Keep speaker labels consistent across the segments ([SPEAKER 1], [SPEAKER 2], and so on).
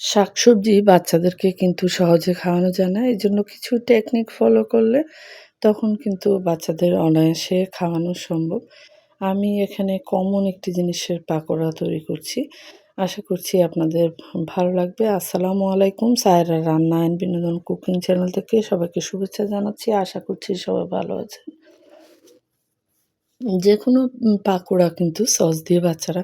[SPEAKER 1] শাকসবজি বাচ্চাদেরকে কিন্তু সহজে খাওয়ানো যায় না। এই জন্য কিছু টেকনিক ফলো করলে তখন কিন্তু বাচ্চাদের অনায়াসে খাওয়ানো সম্ভব। আমি এখানে কমন একটি জিনিসের পাকোড়া তৈরি করছি। আশা করছি আপনাদের ভালো লাগবে। আসসালামু আলাইকুম। সায়রা রান্না অ্যান্ড বিনোদন কুকিং চ্যানেল থেকে সবাইকে শুভেচ্ছা জানাচ্ছি। আশা করছি সবাই ভালো আছেন। যেকোনো কোনো পাকোড়া কিন্তু সস দিয়ে বাচ্চারা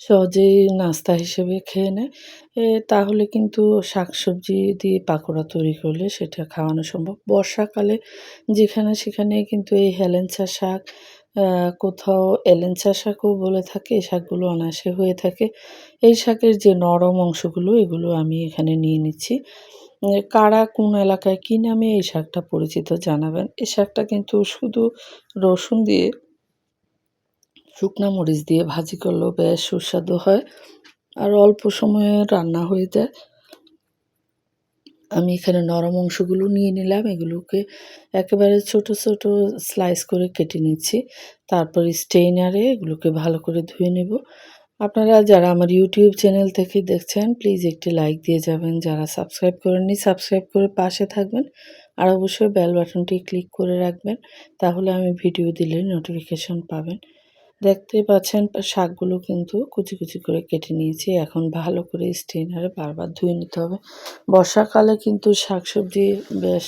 [SPEAKER 1] সহজেই নাস্তা হিসেবে খেয়ে নেয়। এ, তাহলে কিন্তু শাকসবজি দিয়ে পাকোড়া তৈরি করলে সেটা খাওয়ানো সম্ভব। বর্ষাকালে যেখানে সেখানে কিন্তু এই হেলেঞ্চা শাক কোথাও এলেঞ্চা শাকও বলে থাকে। এই শাকগুলো অনায়াসে হয়ে থাকে। এই শাকের যে নরম অংশগুলো, এগুলো আমি এখানে নিয়ে নিচ্ছি। কারা কোন এলাকায় কী নামে এই শাকটা পরিচিত জানাবেন। এই শাকটা কিন্তু শুধু রসুন দিয়ে শুকনা মরিচ দিয়ে ভাজি করলেও বেশ সুস্বাদু হয় আর অল্প সময়ে রান্না হয়ে যায়। আমি এখানে নরম অংশগুলো নিয়ে নিলাম, এগুলোকে একেবারে ছোট ছোট স্লাইস করে কেটে নিচ্ছি। তারপর স্টেইনারে এগুলোকে ভালো করে ধুয়ে নেব। আপনারা যারা আমার ইউটিউব চ্যানেল থেকে দেখছেন, প্লিজ একটি লাইক দিয়ে যাবেন। যারা সাবস্ক্রাইব করেননি, সাবস্ক্রাইব করে পাশে থাকবেন আর অবশ্যই বেল বাটনটি ক্লিক করে রাখবেন, তাহলে আমি ভিডিও দিলে নোটিফিকেশন পাবেন। দেখতে পাচ্ছেন, শাকগুলো কিন্তু কুচি কুচি করে কেটে নিয়েছি। এখন ভালো করে স্টেনারে বারবার ধুয়ে নিতে হবে। বর্ষাকালে কিন্তু শাকসবজি বেশ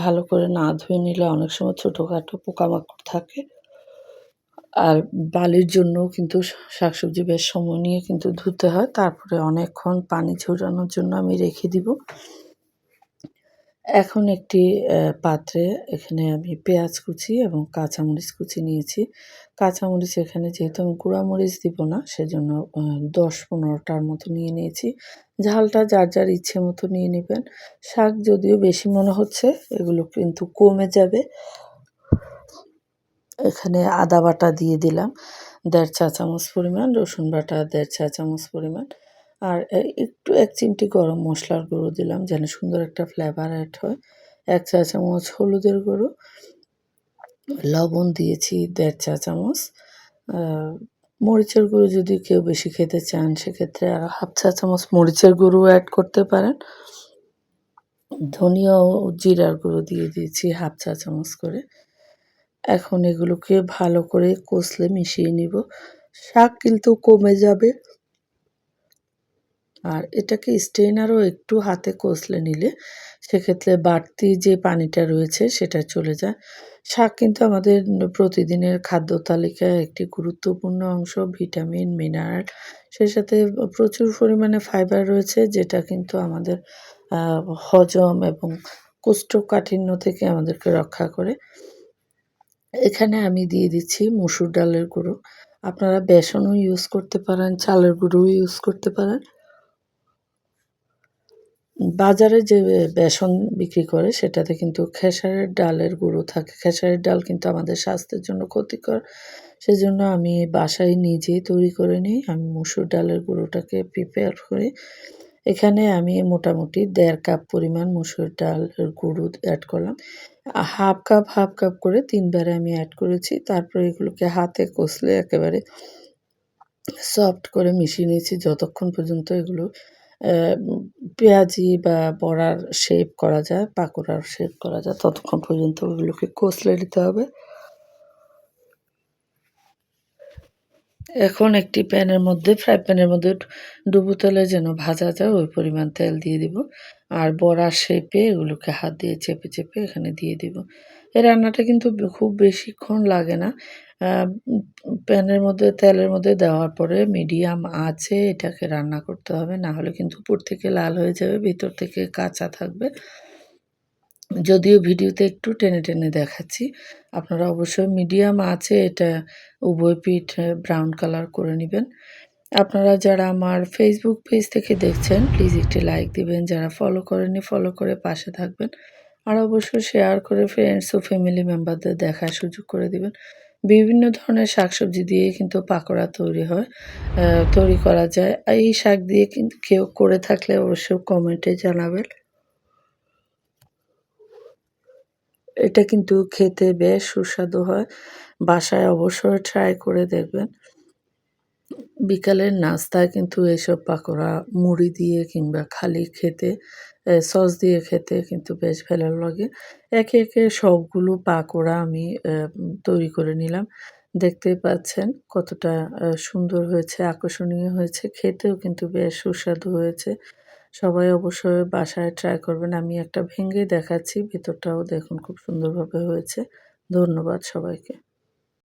[SPEAKER 1] ভালো করে না ধুয়ে নিলে অনেক সময় ছোটোখাটো পোকামাকড় থাকে। আর বালির জন্যও কিন্তু শাকসবজি বেশ সময় নিয়ে কিন্তু ধুতে হয়। তারপরে অনেকক্ষণ পানি ঝরানোর জন্য আমি রেখে দিব। এখন একটি পাত্রে এখানে আমি পেঁয়াজ কুচি এবং কাঁচামরিচ কুচি নিয়েছি। কাঁচামরিচ এখানে যেহেতু আমি গুঁড়ামরিচ দিব না, সেজন্য দশ পনেরোটার মতো নিয়ে নিয়েছি। ঝালটা যার যার ইচ্ছে মতো নিয়ে নেবেন। শাক যদিও বেশি মনে হচ্ছে, এগুলো কিন্তু কমে যাবে। এখানে আদা বাটা দিয়ে দিলাম, দেড় চা চামচ পরিমাণ, রসুন বাটা দেড় চা চামচ পরিমাণ। আর একটু এক চিমটি গরম মশলার গুঁড়ো দিলাম, যেন সুন্দর একটা ফ্লেভার অ্যাড হয়। এক চা চামচ হলুদের গুঁড়ো, লবণ দিয়েছি দেড় চা চামচ। মরিচের গুঁড়ো যদি কেউ বেশি খেতে চান, সেক্ষেত্রে আর হাফ চা চামচ মরিচের গুঁড়ো অ্যাড করতে পারেন। ধনিয়া ও জিরার গুঁড়ো দিয়ে দিয়েছি হাফ চা চামচ করে। এখন এগুলোকে ভালো করে কষলে মিশিয়ে নিব। শাক কিন্তু কমে যাবে। আর এটাকে স্ট্রেনারও একটু হাতে কষলে নিলে সেক্ষেত্রে বাড়তি যে পানিটা রয়েছে সেটা চলে যায়। শাক কিন্তু আমাদের প্রতিদিনের খাদ্য তালিকায় একটি গুরুত্বপূর্ণ অংশ, ভিটামিন মিনারেল সেই সাথে প্রচুর পরিমাণে ফাইবার রয়েছে যেটা কিন্তু আমাদের হজম এবং কোষ্ঠকাঠিন্য থেকে আমাদেরকে রক্ষা করে। এখানে আমি দিয়ে দিচ্ছি মুসুর ডালের গুঁড়ো। আপনারা বেসনও ইউজ করতে পারেন, চালের গুঁড়োও ইউজ করতে পারেন। বাজারে যে বেসন বিক্রি করে, সেটাতে কিন্তু খেসারের ডালের গুঁড়ো থাকে। খেসারের ডাল কিন্তু আমাদের স্বাস্থ্যের জন্য ক্ষতিকর। সেজন্য আমি বাসায় নিজেই তৈরি করে নিই। আমি মুসুর ডালের গুঁড়োটাকে প্রিপেয়ার করি। এখানে আমি মোটামুটি দেড় কাপ পরিমাণ মুসুর ডালের গুঁড়ো অ্যাড করলাম। হাফ কাপ হাফ কাপ করে তিনবারে আমি অ্যাড করেছি। তারপর এগুলোকে হাতে কষলে একেবারে সফট করে মিশিয়ে নিয়েছি। যতক্ষণ পর্যন্ত এগুলো পেঁয়াজি বা বড়ার শেপ করা যায়, পাকোড়ার শেপ করা যায়, ততক্ষণ পর্যন্ত ওগুলোকে কষলে নিতে হবে। এখন একটি প্যানের মধ্যে ফ্রাই প্যানের মধ্যে ডুবো তেলে যেন ভাজা যায়, ওই পরিমাণ তেল দিয়ে দিব। আর বড়ার শেপে এগুলোকে হাত দিয়ে চেপে চেপে এখানে দিয়ে দিব। এই রান্নাটা কিন্তু খুব বেশিক্ষণ লাগে না। প্যানের মধ্যে, তেলের মধ্যে দেওয়ার পরে মিডিয়াম আছে, এটাকে রান্না করতে হবে, না হলে কিন্তু উপর থেকে লাল হয়ে যাবে, ভিতর থেকে কাঁচা থাকবে। যদিও ভিডিওতে একটু টেনে টেনে দেখাচ্ছি, আপনারা অবশ্যই মিডিয়াম আছে, এটা উভয় পিঠ ব্রাউন কালার করে নেবেন। আপনারা যারা আমার ফেসবুক পেজ থেকে দেখছেন প্লিজ একটি লাইক দিবেন, যারা ফলো করেনি ফলো করে পাশে থাকবেন। আর অবশ্যই শেয়ার করে ফ্রেন্ডস ও ফ্যামিলি মেম্বারদের দেখার সুযোগ করে দিবেন। বিভিন্ন ধরনের শাকসবজি দিয়ে কিন্তু পাকোড়া তৈরি হয় তৈরি করা যায়। এই শাক দিয়ে কিন্তু কেউ করে থাকলে অবশ্যই কমেন্টে জানাবেন। এটা কিন্তু খেতে বেশ সুস্বাদু হয়, বাসায় অবশ্যই ট্রাই করে দেখবেন। বিকালের নাস্তায় কিন্তু এসব পাকোড়া মুড়ি দিয়ে কিংবা খালি খেতে সস দিয়ে খেতে কিন্তু বেশ ভালো লাগে। একে, একে সবগুলো পাকোড়া আমি তৈরি করে নিলাম। দেখতেই পাচ্ছেন কতটা সুন্দর হয়েছে, আকর্ষণীয় হয়েছে। খেতেও কিন্তু বেশ সুস্বাদু হয়েছে। সবাই অবশ্যই বাসায় ট্রাই করবেন। আমি একটা ভেঙে দেখাচ্ছি। ভেতরটাও দেখুন খুব সুন্দরভাবে হয়েছে। ধন্যবাদ সবাইকে।